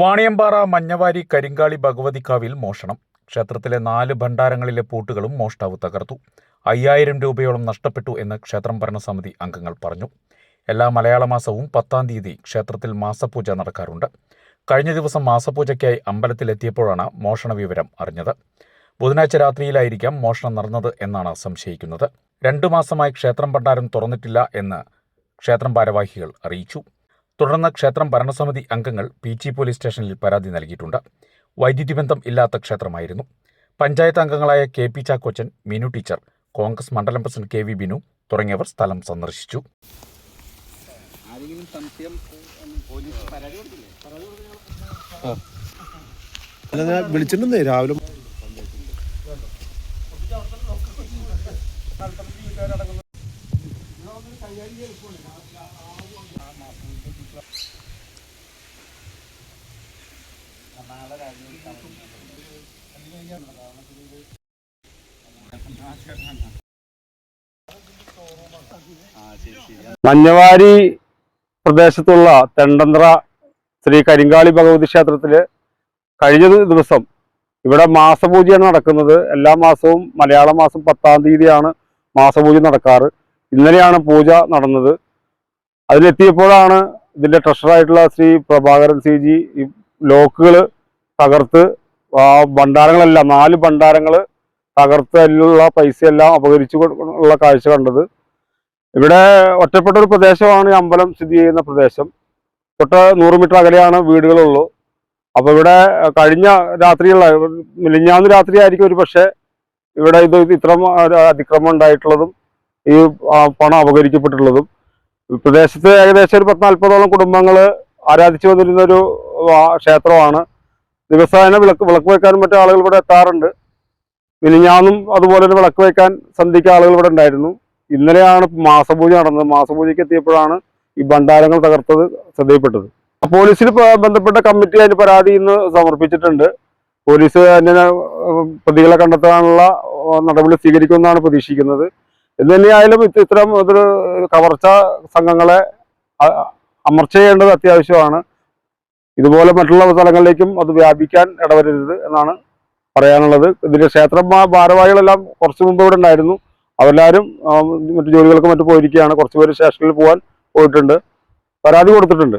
വാണിയമ്പാറ മഞ്ഞവാരി കരിങ്കാളി ഭഗവതിക്കാവിൽ മോഷണം. ക്ഷേത്രത്തിലെ നാല് ഭണ്ഡാരങ്ങളിലെ പൂട്ടുകളും മോഷ്ടാവ് തകർത്തു. അയ്യായിരം രൂപയോളം നഷ്ടപ്പെട്ടു എന്ന് ക്ഷേത്രം ഭരണസമിതി അംഗങ്ങൾ പറഞ്ഞു. എല്ലാ മലയാള മാസവും പത്താം തീയതി ക്ഷേത്രത്തിൽ മാസപൂജ നടക്കാറുണ്ട്. കഴിഞ്ഞ ദിവസം മാസപൂജയ്ക്കായി അമ്പലത്തിലെത്തിയപ്പോഴാണ് മോഷണ വിവരം അറിഞ്ഞത്. ബുധനാഴ്ച രാത്രിയിലായിരിക്കാം മോഷണം നടന്നത് എന്നാണ് സംശയിക്കുന്നത്. രണ്ടു മാസമായി ക്ഷേത്രം ഭണ്ഡാരം തുറന്നിട്ടില്ല എന്ന് ക്ഷേത്രം ഭാരവാഹികൾ അറിയിച്ചു. തുടർന്ന് ക്ഷേത്രം ഭരണസമിതി അംഗങ്ങൾ പി ജി പോലീസ് സ്റ്റേഷനിൽ പരാതി നൽകിയിട്ടുണ്ട്. വൈദ്യുതി ബന്ധം ഇല്ലാത്ത ക്ഷേത്രമായിരുന്നു. പഞ്ചായത്ത് അംഗങ്ങളായ K P Chackochan Meenu teacher Congress മണ്ഡലം പ്രസിഡന്റ് കെ വി ബിനു തുടങ്ങിയവർ സ്ഥലം സന്ദർശിച്ചു. സംശയം കൈകാര്യം പരാതി കൊടുത്തില്ലേ അല്ല ഞാൻ വിളിച്ചിട്ടുണ്ടേ രാവിലെ മഞ്ഞവാരി പ്രദേശത്തുള്ള തെണ്ടന്ത്ര ശ്രീ കരിങ്കാളി ഭഗവതി ക്ഷേത്രത്തിൽ കഴിഞ്ഞ ദിവസം ഇവിടെ മാസപൂജയാണ് നടക്കുന്നത്. എല്ലാ മാസവും മലയാള മാസം പത്താം തീയതിയാണ് മാസപൂജ നടക്കാറ്. ഇന്നലെയാണ് പൂജ നടന്നത്. അതിലെത്തിയപ്പോഴാണ് ഇതിന്റെ ട്രഷറായിട്ടുള്ള ശ്രീ പ്രഭാകരൻ സി ജി ഈ ലോക്കുകൾ തകർത്ത് ആ ഭണ്ഡാരങ്ങളെല്ലാം നാല് ഭണ്ഡാരങ്ങൾ തകർത്ത് അതിലുള്ള പൈസയെല്ലാം അപകരിച്ചു ഉള്ള കാഴ്ച കണ്ടത്. ഇവിടെ ഒറ്റപ്പെട്ട ഒരു പ്രദേശമാണ് ഈ അമ്പലം സ്ഥിതി ചെയ്യുന്ന പ്രദേശം. തൊട്ട് നൂറ് മീറ്റർ അകലെയാണ് വീടുകളുള്ളൂ. അപ്പോൾ ഇവിടെ കഴിഞ്ഞ രാത്രിയുള്ള മിലിഞ്ഞാന്ന് രാത്രി ആയിരിക്കും ഒരു പക്ഷേ ഇവിടെ ഇത് ഇത്രം അതിക്രമം ഉണ്ടായിട്ടുള്ളതും ഈ പണം അപകരിക്കപ്പെട്ടിട്ടുള്ളതും പ്രദേശത്ത് ഏകദേശം ഒരു പത്ത് നാൽപ്പതോളം കുടുംബങ്ങൾ ആരാധിച്ചു വന്നിരുന്ന ഒരു ക്ഷേത്രമാണ്. ദിവസേന വിളക്ക് വിളക്ക് വയ്ക്കാൻ മറ്റു ആളുകൾ ഇവിടെ എത്താറുണ്ട്. മിനിഞ്ഞാന്നും അതുപോലെ തന്നെ വിളക്ക് വയ്ക്കാൻ സന്ധിക്ക് ആളുകൾ ഇവിടെ ഉണ്ടായിരുന്നു. ഇന്നലെയാണ് മാസപൂജ നടന്നത്. മാസപൂജയ്ക്ക് എത്തിയപ്പോഴാണ് ഈ ഭണ്ഡാരങ്ങൾ തകർത്തത് ശ്രദ്ധയിൽപ്പെട്ടത്. പോലീസിൽ ബന്ധപ്പെട്ട കമ്മിറ്റി അതിന് പരാതി ഇന്ന് സമർപ്പിച്ചിട്ടുണ്ട്. പോലീസ് അതിനെ പ്രതികളെ കണ്ടെത്താനുള്ള നടപടി സ്വീകരിക്കുമെന്നാണ് പ്രതീക്ഷിക്കുന്നത്. എന്ന് തന്നെയായാലും ഇത് ഇത്തരം ഒരു കവർച്ച സംഘങ്ങളെ അമർച്ച ചെയ്യേണ്ടത് അത്യാവശ്യമാണ്. ഇതുപോലെ മറ്റുള്ള സ്ഥലങ്ങളിലേക്കും അത് വ്യാപിക്കാൻ ഇടവരരുത് എന്നാണ് പറയാനുള്ളത്. ഇതിന്റെ ക്ഷേത്ര ഭാരവാഹികളെല്ലാം കുറച്ചു മുമ്പ് ഇവിടെ ഉണ്ടായിരുന്നു. അവരെല്ലാവരും മറ്റു ജോലികൾക്ക് മറ്റു പോയിരിക്കുകയാണ്. കുറച്ചുപേര് സ്റ്റേഷനിൽ പോകാൻ പോയിട്ടുണ്ട്. പരാതി കൊടുത്തിട്ടുണ്ട്.